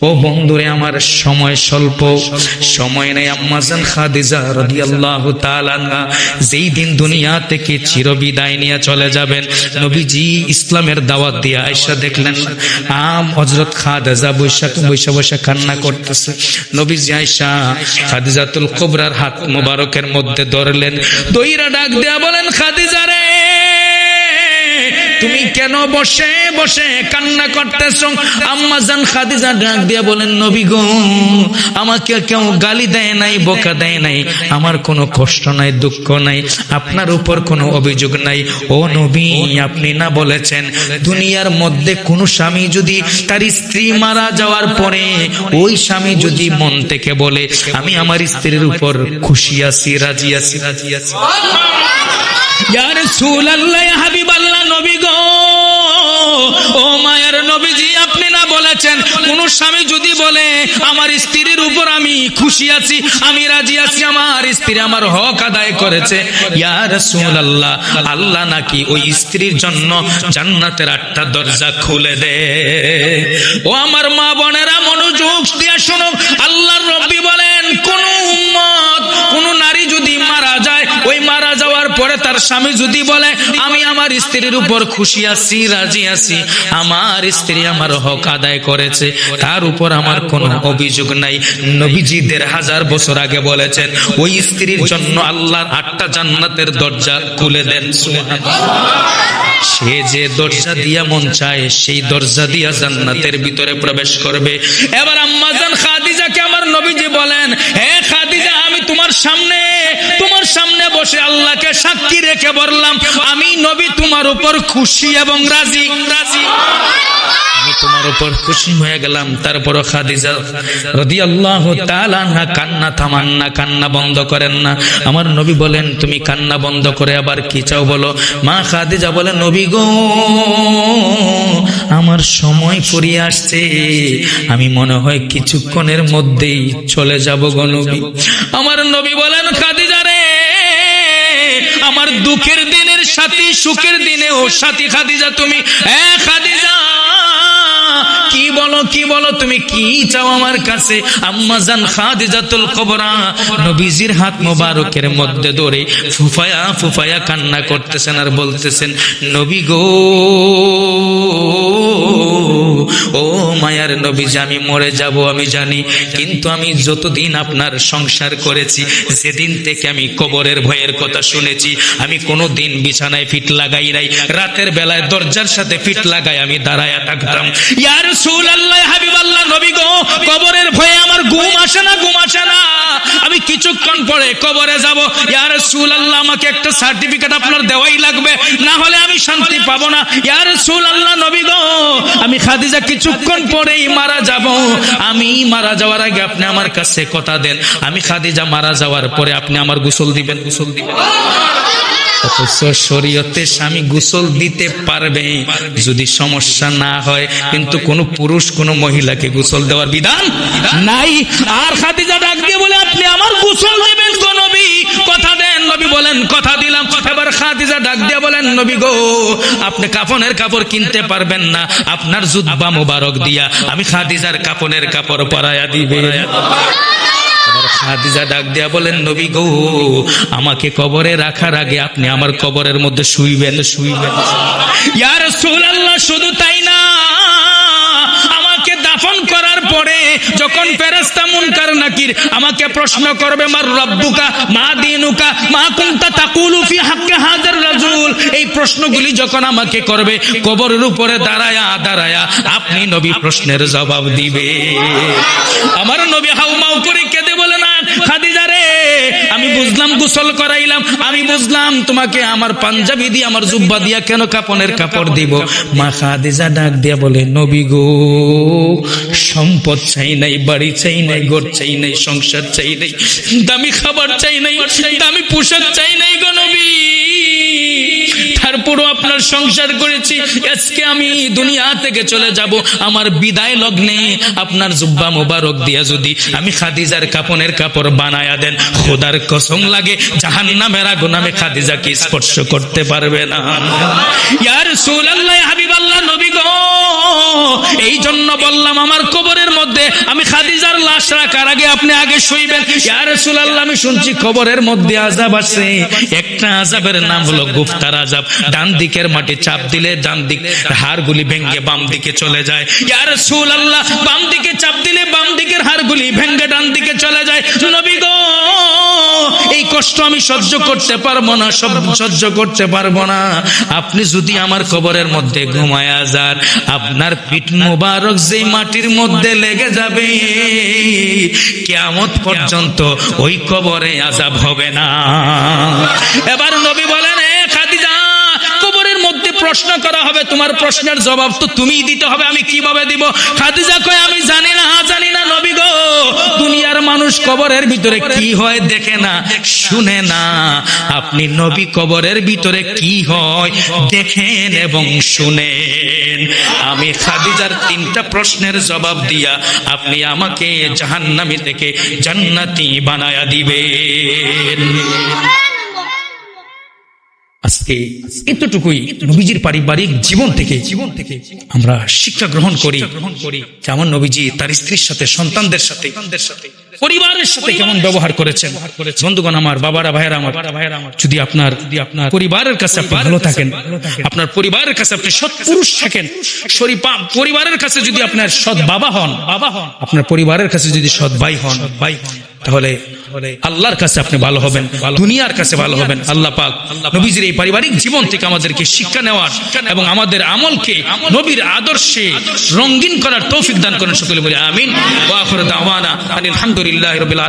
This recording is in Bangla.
ও বন্ধুরে, আমার সময় স্বল্প। সময় নেই আম্মাজান খাদিজা রাদিয়াল্লাহু তাআলা যেই দিন দুনিয়া থেকে চিরবিদায় নিয়ে চলে যাবেন, নবীজি ইসলামের দাওয়াত দিয়ে আয়েশা দেখলেন, আম হযরত খাদিজা বৈশাখ বৈশা বৈশা কান্না করতেছে। নবীজি আয়েশা খাদিজাতুল কুবরার হাত মোবারকের মধ্যে ধরলেন, দইরা ডাক দেয়া বলেন, খাদিজা রে! তুমি কেন বসে বসে কান্না করতেছ? আম্মা জান খাদিজা ডাক দিয়া বলেন, নবী গো, আমাকে কেউ গালি দেয় নাই, বোকা দেয় নাই। আমার কোনো কষ্ট নাই, দুঃখ নাই, আপনার উপর কোনো অভিযোগ নাই। ও নবী, আপনি না বলেছেন, দুনিয়ার মধ্যে কোন স্বামী যদি তার স্ত্রী মারা যাওয়ার পরে ওই স্বামী যদি মন থেকে বলে, আমি আমার স্ত্রীর উপর খুশি আছি, রাজি আছি রাজি আছি। ইয়া রাসূলুল্লাহ গো ও মায়ের নবীজি, আপনি না বলেছেন? কোন স্বামী যদি বলে, আমার স্ত্রীর উপর আমি খুশি আছি, আমি রাজি আছি, আমার স্ত্রী আমার হক আদায় করেছে। ইয়া রাসূলুল্লাহ, আল্লাহ নাকি ওই স্ত্রীর জন্য জান্নাতের আটটা দরজা খুলে দে। ও আমার মা বোনেরা, মনোযোগ দিয়ে শোনো স্বামী যদি বলে, আমি আমার স্ত্রীর উপর খুশি আছি, রাজি আছি, আমার স্ত্রী আমার হক আদায় করেছে, তার উপর আমার কোনো অভিযোগ নাই। নবীজি দেড় হাজার বছর আগে বলেছেন, ওই স্ত্রীর জন্য আল্লাহর আটটা জান্নাতের দরজা খুলে দেন। সে যে দরজা দিয়া মন চায়, সেই দরজা দিয়া জান্নাতের ভিতরে প্রবেশ করবে। এবার আম্মাজান খাদিজাকে আমার নবীজি বলেন, হে খাদিজা, আমি তোমার সামনে, তোমার সামনে বসে আল্লাহকে সাক্ষী রেখে বললাম, আমি নবী তোমার উপর খুশি এবং রাজি। রাজি তোমার উপর খুশি হয়ে গেলাম। না কান্না থামান না, কান্না বন্ধ করেন না। আমার নবী বলেন, তুমি কান্না বন্ধ করে আবার কি চাও বলো? মা খাদিজা বলে, নবী গো, আমার সময় ফুরিয়ে আসছে। আমি মনে হয় কিছুক্ষণের মধ্যেই চলে যাব গো নবী। আমার নবী বলেন, খাদিজা সুখের দিনেও সাথী খাদিজা তুমি। হ্যাঁ খাদিজা। কি বলো? তুমি কি চাও আমার কাছে? আম্মা জান খাদিজাতুল কুবরা। নবীজির হাত মোবারকের মধ্যে ধরে ফুফায়া ফুফায়া কান্না করতেছেন আর বলতেছেন, নবী গো, ও মায়ার নবীজি আমি মরে যাব, আমি জানি। কিন্তু আমি যতদিন আপনার সংসার করেছি সেদিন থেকে আমি কবরের ভয়ের কথা শুনেছি, আমি কোনো দিন বিছানায় ফিট লাগাই নাই। রাতের বেলায় দরজার সাথে ফিট লাগাই, আমি দাঁড়ায় থাকতাম। ইয়া রাসূলুল্লাহ হাবিবাল্লাহ নবী গো কবরের ভয়ে আমার ঘুম আসে না ঘুম আসে না। আমি কিছুক্ষণ পরে কবরে যাব। ইয়া রাসূলুল্লাহ, আমাকে একটা সার্টিফিকেট আপনার দেওয়াই লাগবে। না হলে আমি শান্তি পাবো না। ইয়া রাসূলুল্লাহ, নবী গো, আমি খাদিজা, কিছুক্ষণ পরেই মারা যাব। আমি মারা যাওয়ার আগে আপনি আমার কাছে কথা দেন। আমি খাদিজা মারা যাওয়ার পরে আপনি আমার গোসল দিবেন গোসল দিবেন। অথচ স্বামী গোসল দিতে পারবে। যদি সমস্যা না হয়, কিন্তু কোন পুরুষ, কোন মহিলাকে গোসল দেওয়ার বিধান নাই। আর খাদিজা ডাক দিয়ে বলে, আপনি আমার গোসল দেবেন নবী? কথা দেন, নবী বলেন, কথা দিলাম। এবার খাদিজা ডাক দিয়ে বলেন, নবী গো, আপনি কাফনের কাপড় কিনতে পারবেন না। আপনার জুব্বা মোবারক দিয়া আমি খাদিজার কাপনের কাপড় পরায়া দিবে খাদিজা ডাক দিয়া বলেন, নবী গো, আমাকে কবরে রাখার আগে আপনি আমার কবরের মধ্যে শুইবেন শুইবেন। ইয়া রাসূলুল্লাহ, শুধু তাই না, আমাকে দাফন করার পরে যখন ফেরেশতা মুনকার নাকির আমাকে প্রশ্ন করবে, মার রব্বুকা, মা দিনুকা, মা কুনতা তাকুলু ফি হাক্কি হাজার রাজুল? এই প্রশ্নগুলি যখন আমাকে করবে, কবরের উপরে দাঁড়ায়া দাঁড়ায়া আপনি নবী প্রশ্নের জবাব দিবে আমার নবী হাউমাউ করে কেঁদে বলে না খাদিজা রে আমি বুঝলাম, গোসল করাইলাম। আমি বুঝলাম, তোমাকে আমার পাঞ্জাবি দিয়ে, আমার জুব্বা দিয়া কেন কাপনের কাপড় দিব? মা খাদিজা ডাক দিয়া বলে, নবী গো, সম্পদ চাই নাই, বাড়ি চাই নাই, ঘর চাই নাই, সংসার চাই নাই, দামি খাবার চাই নাই, দামি পোশাক চাই নাই গো নবী। তারপরও আপনার সংসার করেছি, আজকে আমি দুনিয়া থেকে চলে যাব, আমার বিদায় লগ্নে আপনার জুব্বা মোবারক দিয়া যদি আমি খাদিজার কাপনের কাপড় বানায়া দেন খোদার কসম লাগে জাহান নামের আগুন আমি খাদিজাকে স্পর্শ করতে পারবে না। ইয়ার সুলাল্লাহ হাবিবাল্লাহ, নবী গো এই জন্য বললাম আমার কবরের মধ্যে, আমি খাদিজার লাশ রাখার আগে আপনি আগে শুইবেন। ইয়া রাসূলুল্লাহ, আমি শুনছি কবরের মধ্যে আযাব আছে। একটা আযাবের নাম হলো গুফতার আযাব। ডান দিকের মাটি চাপ দিলে ডান দিক হাড়গুলি ভেঙে বাম দিকে চলে যায়। ইয়া রাসূলুল্লাহ, বাম দিকে চাপ দিলে বাম দিকের হাড়গুলি ভেঙে ডান দিকে চলে যায়। নবী গো কষ্ট আমি সহ্য করতে পারব না, সব সহ্য করতে পারব না। আপনি যদি আমার কবরের মধ্যে ঘুমায়া যান আপনার পিঠ মোবারক যে মাটির মধ্যে লেগে যাবে, কেয়ামত পর্যন্ত ওই কবরে আজাব হবে না। এবার নবী বলেন খাদিজা, কবরের মধ্যে প্রশ্ন করা হবে, তোমার প্রশ্নের জবাব তো তুমিই দিতে হবে, আমি কীভাবে দিব? খাদিজা কয়, আমি জানি না নবী গো দুনিয়ার মানুষ কবরের ভিতরে কি হয় দেখে না, শুনে না। আপনি নবী কবরের ভিতরে কি হয় দেখেন এবং শুনেন। আমি খাদিজার তিনটা প্রশ্নের জবাব দিয়া আপনি আমাকে জাহান্নামী থেকে জান্নাতি বানায়া দিবেন। আজকে এতটুকুই নবীজির পারিবারিক জীবন থেকে জীবন থেকে আমরা শিক্ষা গ্রহণ করি গ্রহণ করি। যেমন নবীজি তার স্ত্রীর সাথে, সন্তানদের সাথে। পরিবারের সাথে কেমন ব্যবহার করেছেন? বন্ধুগণ আমার বাবারা ভাইয়েরা আমার যদি আপনার যদি আপনার পরিবারের কাছে আপনি ভালো থাকেন আপনার পরিবারের কাছে আপনি সৎ পুরুষ থাকেন শরীফা- পরিবারের কাছে যদি আপনার সৎ বাবা হন বাবা হন আপনার পরিবারের কাছে যদি সৎ ভাই হন ভাই হন। তাহলে আল্লাহর কাছে আপনি ভালো হবেন দুনিয়ার কাছে ভালো হবেন আল্লাহ পাক নবীজির এই পারিবারিক জীবন থেকে আমাদেরকে শিক্ষা নেওয়ার এবং আমাদের আমলকে নবীর আদর্শে রঙ্গিন করার তৌফিক দান করেন সকলে বলে আমিন। ওয়া আখিরু দাওয়ানা আলহামদুলিল্লাহি রাব্বিল